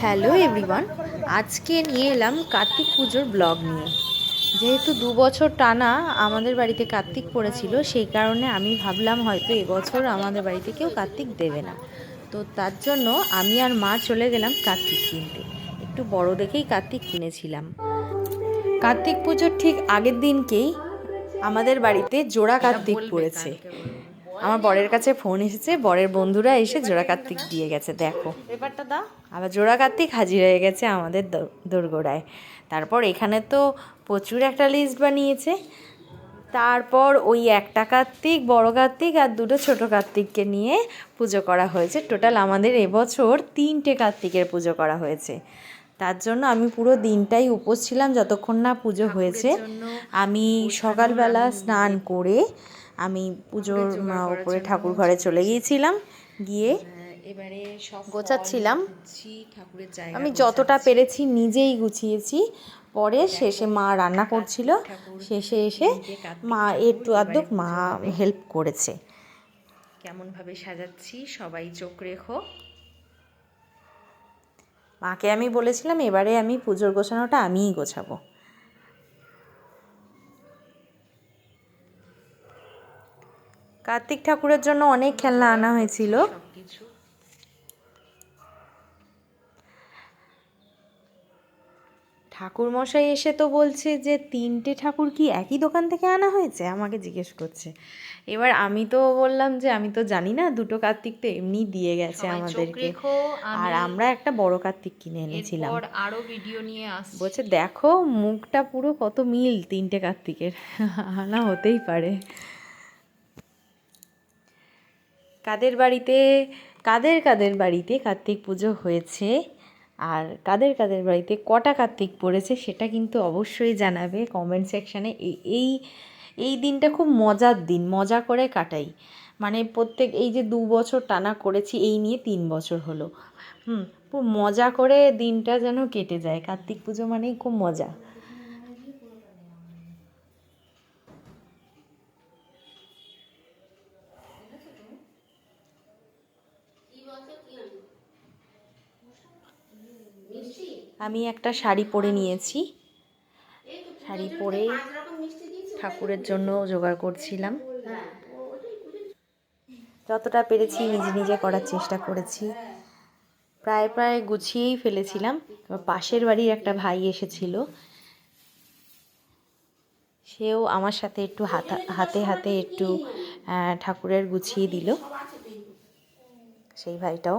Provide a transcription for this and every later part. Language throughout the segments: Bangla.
হ্যালো এভরিওয়ান, আজকে নিয়ে এলাম কার্তিক পুজোর ব্লগ নিয়ে। যেহেতু দু বছর টানা আমাদের বাড়িতে কার্তিক পড়েছিল, সেই কারণে আমি ভাবলাম হয়তো এবছর আমাদের বাড়িতে কেউ কার্তিক দেবে না। তো তার জন্য আমি আর মা চলে গেলাম কার্তিক কিনতে। একটু বড় দেখেই কার্তিক কিনেছিলাম। কার্তিক পুজোর ঠিক আগের দিনকেই আমাদের বাড়িতে জোড়া কার্তিক পড়েছে। আমার বরের কাছে ফোন এসেছে বরের বন্ধুরা এসে জোড়া কার্তিক দিয়ে গেছে দেখো। দাও। আবার জোড়া কার্তিক হাজির হয়ে গেছে আমাদের দোরগোড়ায়। তারপর এখানে তো প্রচুর একটা লিস্ট বানিয়েছে। তারপর ওই একটা কার্তিক বড় কার্তিক আর দুটো ছোট কার্তিককে নিয়ে পুজো করা হয়েছে। টোটাল আমাদের এবছর তিনটে কার্তিকের পুজো করা হয়েছে। তার জন্য আমি পুরো দিনটাই উপোস ছিলাম যতক্ষণ না পুজো হয়েছে। আমি সকালবেলা স্নান করে আমি পুজোর উপরে ঠাকুর ঘরে চলে গিয়েছিলাম গিয়ে এবারে সব গোছাচ্ছিলাম। ঠাকুরের জায়গা আমি যতটা পেরেছি নিজেই গুছিয়েছি। পরে শেষে মা রান্না করছিল। শেষে এসে মা একটু আধটু মা হেল্প করেছে। কেমন ভাবে সাজাচ্ছি সবাই চোখ রেখো। মাকে আমি বলেছিলাম এবারে আমি পুজোর গোছানোটা আমিই গোছাবো। কার্তিক ঠাকুরের জন্য অনেক খেলনা আনা হয়েছিল। ঠাকুর মশাই এসে তো বলছে যে তিনটে ঠাকুর কি একই দোকান থেকে আনা হয়েছে? আমাকে জিজ্ঞেস করছে। এবার আমি তো বললাম যে আমি তো জানি না দুটো কার্তিক তো এমনি দিয়ে গেছে আমাদেরকে। আর আমরা একটা বড় কার্তিক কিনে এনেছিলাম। আরও ভিডিও নিয়ে বলছে দেখো মুখটা পুরো কত মিল তিনটে কার্তিকের। আনা হতেই পারে। কাদের বাড়িতে, কাদের কাদের বাড়িতে কার্তিক পুজো হয়েছে আর কাদের কাদের বাড়িতে কটা কার্তিক পড়েছে সেটা কিন্তু অবশ্যই জানাবে কমেন্ট সেকশানে এই এই দিনটা খুব মজার দিন, মজা করে কাটাই। মানে প্রত্যেক, এই যে দু বছর টানা করেছি, এই নিয়ে তিন বছর হলো। হুম, খুব মজা করে দিনটা যেন কেটে যায়। কার্তিক পুজো মানেই খুব মজা। আমি একটা শাড়ি পরে নিয়েছি। শাড়ি পরে ঠাকুরের জন্য জোগাড় করছিলাম। যতটা পেরেছি নিজে নিজে করার চেষ্টা করেছি। প্রায় প্রায় গুছিয়েই ফেলেছিলাম। পাশের বাড়ির একটা ভাই এসেছিল। সেও আমার সাথে একটু হাতা, হাতে হাতে একটু ঠাকুরের গুছিয়ে দিল। সেই ভাইটাও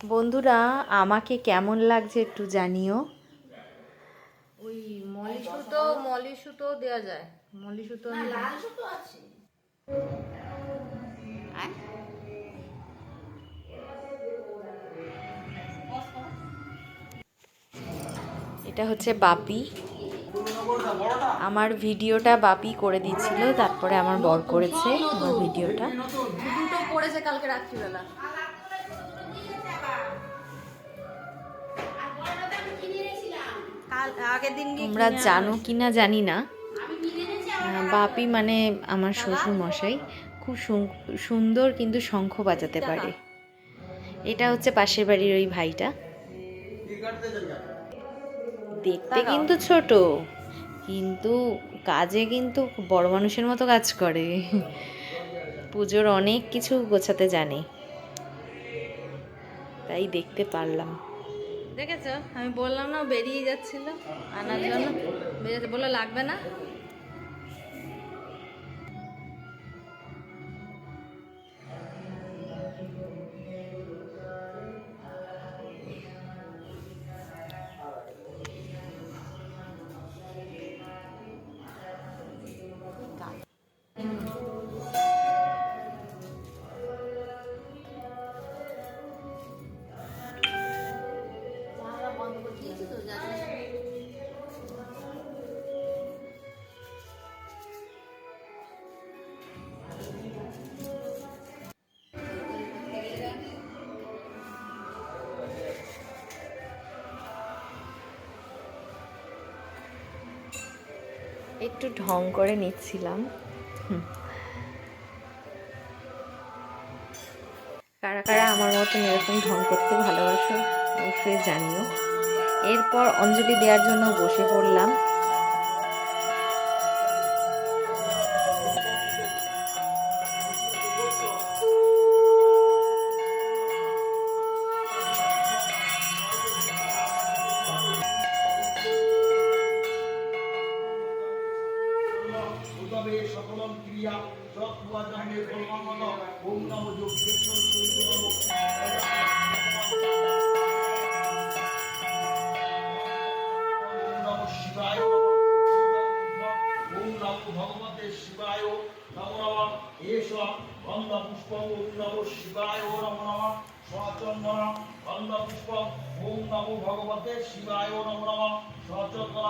বন্ধুরা আমাকে কেমন লাগছে একটু জানিও। ওই মলি সুতো মলি সুতো দেওয়া যায়। মলি সুতো আমি এটা হচ্ছে বাপি। আমার ভিডিওটা বাপি করে দিয়েছিল তারপরে আমার বর করেছে। আমার ভিডিওটা। দুটো পড়েছে কালকে রাত্রিবেলা। তোমরা জানো কি না জানি না। বাপি মানে আমার শ্বশুর মশাই খুব সুন্দর কিন্তু শঙ্খ বাজাতে পারে। এটা হচ্ছে পাশের বাড়ির ওই ভাইটা। দেখতে কিন্তু ছোট কিন্তু কাজে কিন্তু বড় মানুষের মতো কাজ করে। পুজোর অনেক কিছু গোছাতে জানে। তাই দেখতে পারলাম। দেখেছ? আমি বললাম না বেরিয়ে যাচ্ছিল। আনার জন্য। বেরিয়ে বলে লাগবে না? একটু ঢং করে নিচ্ছিলাম। কারা কারা আমার মতন এরকম ঢং করতে ভালোবাসো, অবশ্যই জানিও। এরপর অঞ্জলি দেওয়ার জন্য বসে পড়লাম। ক্রিয়া যৎপূজামে কর্মমত ওম নমো যোগেশ্বর সূর্য নমো শিবায়, ওম নমো ভগবতে শিবায় নমো নমঃ এষ গন্ধ পুষ্প ওম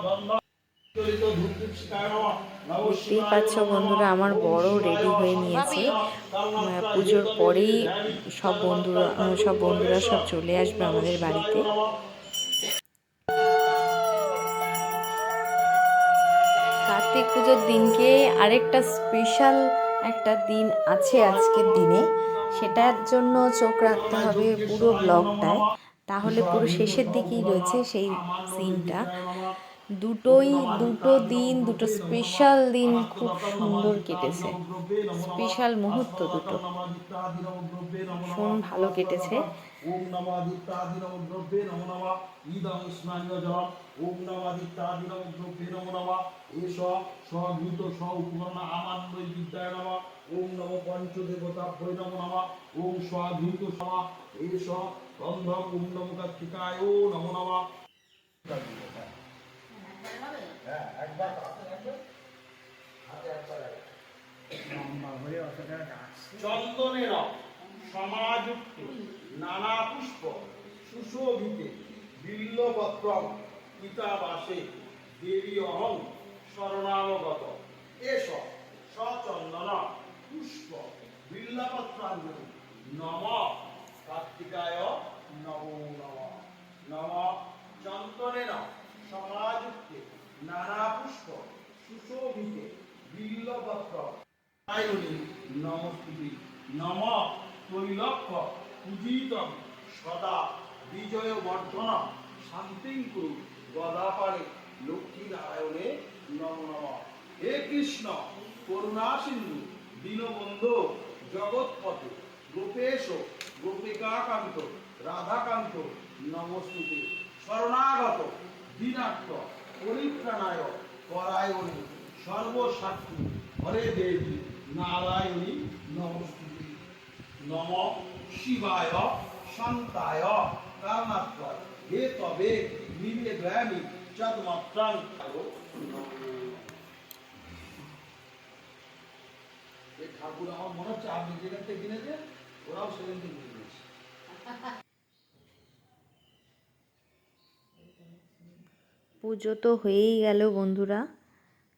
গন্ধ দেখতেই পাচ্ছ বন্ধুরা আমার বড় রেডি হয়ে নিয়েছে। পুজোর পরেই সব বন্ধুরা সব বন্ধুরা সব চলে আসবে আমাদের বাড়িতে। কার্তিক পুজোর দিনকে আরেকটা স্পেশাল একটা দিন আছে আজকের দিনে। সেটার জন্য চোখ রাখতে হবে পুরো ব্লগটায় তাহলে পুরো শেষের দিকেই রয়েছে সেই সিনটা দুটোই দুটো দিন, দুটো স্পেশাল দিন খুব সুন্দর কেটেছে। স্পেশাল মুহূর্ত দুটো। ভীষণ ভালো কেটেছে। ওম নম দ্রব্যে নমো নমঃ নম ওম স্বগৃত সমা এষ গন্ধম ওম নম কার্তিকায় নমো নমঃ চন্দনের সমাযুক্ত নানা পুষ্প, সুশোভিতে, বিল্লপত্রম পিতাবাসে দেবী অহং, শরণাগত এস সচন্দন পুষ্প, বিল্লপত্রাঞ্জলি, নম, কার্তিকায় নমো নম নম চন্দনেন সমাযুক্তে নানা পুষ্প সুশোভিতে বিল্লপত্র আয়নি নমস্তুতি, নম তৈলক্ষ, পূজিতম, সদা বিজয় বর্ধন শান্তিং কুরু গদাপারে লক্ষ্মী নারায়ণে নম নম। হে কৃষ্ণ, করুণা সিন্ধু, দীনবন্ধু, জগৎপথে, গোপেশ, গোপিকাকান্ত, রাধাকান্ত, নমস্তুতে। শরণাগত দীনাত্ম পরায়ণী সর্বসাক্ষী হরে দেবী, নারায়ণী, নমস্তুতি। নম শিবায় শান্তায় কারণাত্ময়। হে তবে নিবে গ্রামী চদমাত্রাং ঠাকুর আমার মনে হচ্ছে আপনি যেখান থেকে কিনেছে ওরাও সেখান থেকে কিনে পুজো তো হয়েই গেল বন্ধুরা।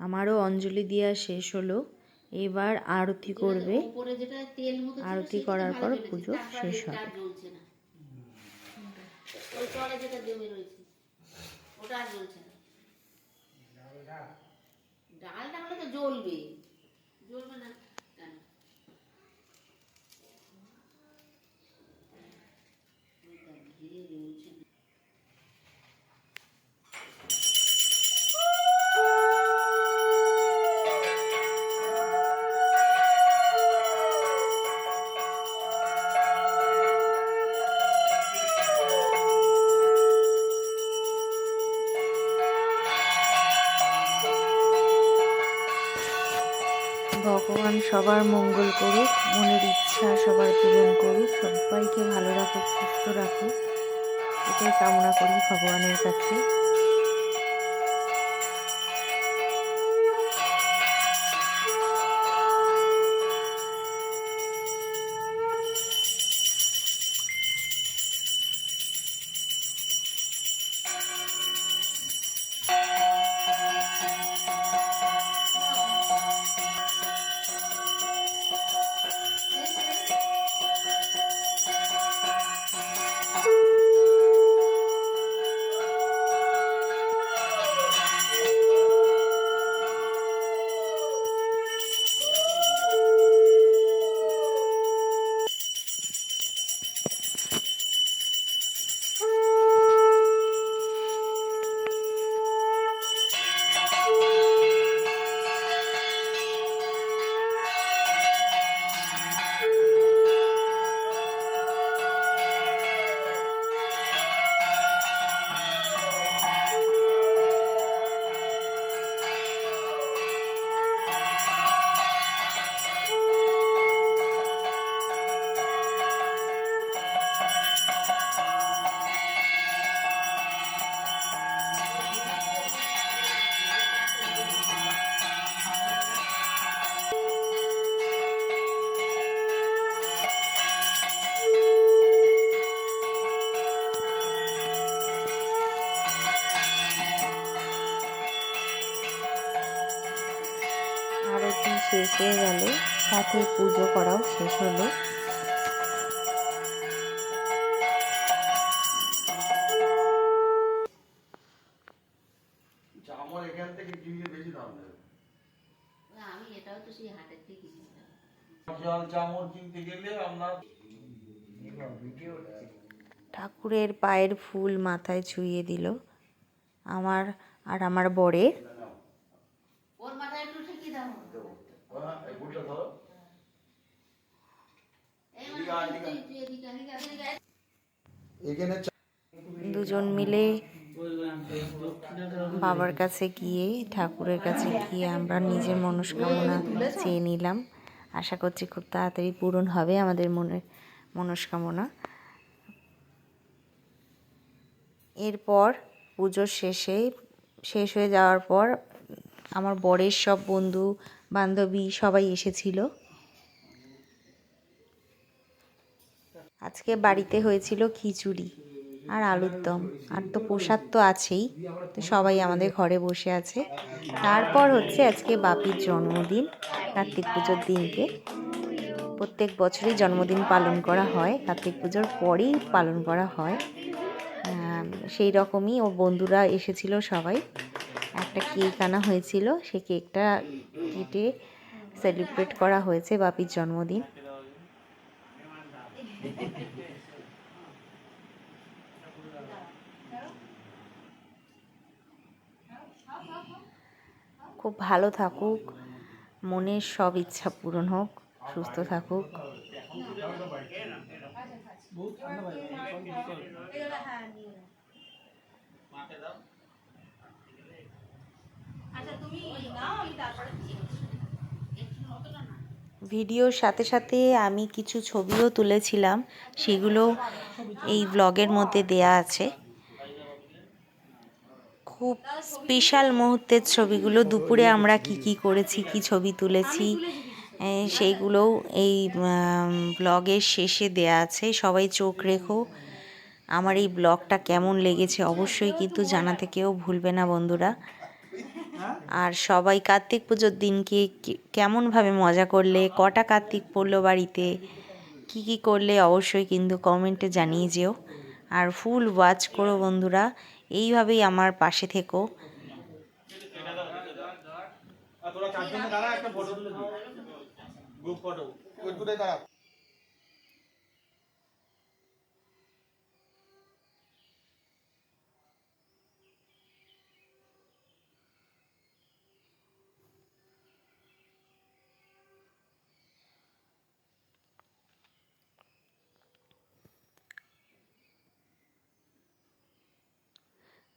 আমারও অঞ্জলি দেওয়া শেষ হলো। এবার আরতি করবে। আরতি করার পর পুজো শেষ হবে। তো জ্বলবে জ্বলবে না সবার মঙ্গল করুক, মনের ইচ্ছা সবার পূরণ করুক, সবাইকে ভালো রাখুক, সুস্থ রাখুক। এটাই কামনা করি ভগবানের কাছে। হয়ে গেল সাথে পুজো করাও শেষ হলো। আমার এখান থেকে কিনলে বেশি দাম নেবে? আমি এটাও তো সেই হাটের থেকে কিনেছিলাম জল চামড় কিনতে গেলে আপনার ঠাকুরের পায়ের ফুল মাথায় ছুঁয়ে দিল। আমার আর আমার বরের ওর মাথায় একটু ঠিকই দাও হ্যাঁ, এই বুটটা ধরো এই মানে তুই তুই এদিকে এদিকে এদিকে এখানে দুজন মিলে বাবার কাছে গিয়ে, ঠাকুরের কাছে গিয়ে আমরা নিজের মনস্কামনা চেয়ে নিলাম। আশা করছি খুব তাড়াতাড়ি পূরণ হবে আমাদের মনের মনস্কামনা। এরপর পুজোর শেষে, শেষ হয়ে যাওয়ার পর আমার বরের সব বন্ধু বান্ধবী সবাই এসেছিল। আজকে বাড়িতে হয়েছিল খিচুড়ি আর আলুর দম। আর তো প্রসাদ তো আছেই, তো সবাই আমাদের ঘরে বসে আছে। তারপর হচ্ছে আজকে বাপির জন্মদিন, কার্তিক পুজোর দিনকে। প্রত্যেক বছরই জন্মদিন পালন করা হয়, কার্তিক পুজোর পরেই পালন করা হয়। সেই রকমই ও বন্ধুরা এসেছিল সবাই। একটা কেক আনা হয়েছিল, সেই কেকটা কেটে সেলিব্রেট করা হয়েছে বাপির জন্মদিন। খুব ভালো থাকুক মনের সব ইচ্ছা পূরণ হোক সুস্থ থাকুক। ভিডিওর সাথে সাথে আমি কিছু ছবিও তুলেছিলাম, সেগুলো এই ব্লগের মধ্যে দেয়া আছে। খুব স্পেশাল মুহূর্তের ছবিগুলো, দুপুরে আমরা কি কি করেছি, কি ছবি তুলেছি সেইগুলোও এই ব্লগের শেষে দেয়া আছে। সবাই চোখ রেখো, আমার এই ব্লগটা কেমন লেগেছে অবশ্যই কিন্তু জানাতে কেউ ভুলবে না বন্ধুরা। আর সবাই কার্তিক পুজোর দিনকে কি- কেমনভাবে মজা করলে কটা কার্তিক পড়ল বাড়িতে কি কি করলে অবশ্যই কিন্তু কমেন্টে জানিয়ে যেও। আর ফুল ওয়াচ করো বন্ধুরা এইভাবেই আমার পাশে থেকো। দাঁড়া একটা ফটো তুলে দিই গ্রুপ ফটো ওই দুটোই দাঁড়া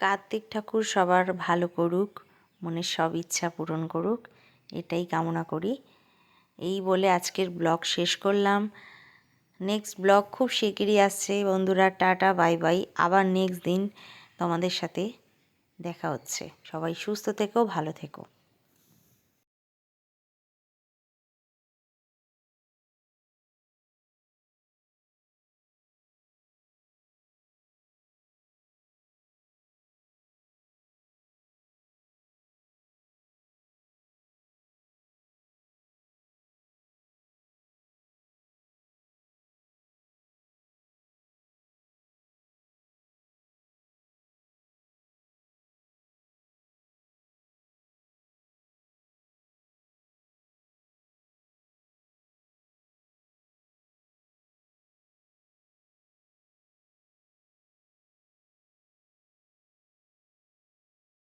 কার্তিক ঠাকুর সবার ভালো করুক, মনের সব ইচ্ছা পূরণ করুক, এটাই কামনা করি। এই বলে আজকের ব্লগ শেষ করলাম। নেক্সট ব্লগ খুব শিগগিরই আসছে বন্ধুরা, টাটা, বাই বাই। আবার নেক্সট দিন তোমাদের সাথে দেখা হচ্ছে। সবাই সুস্থ থেকো, ভালো থেকো।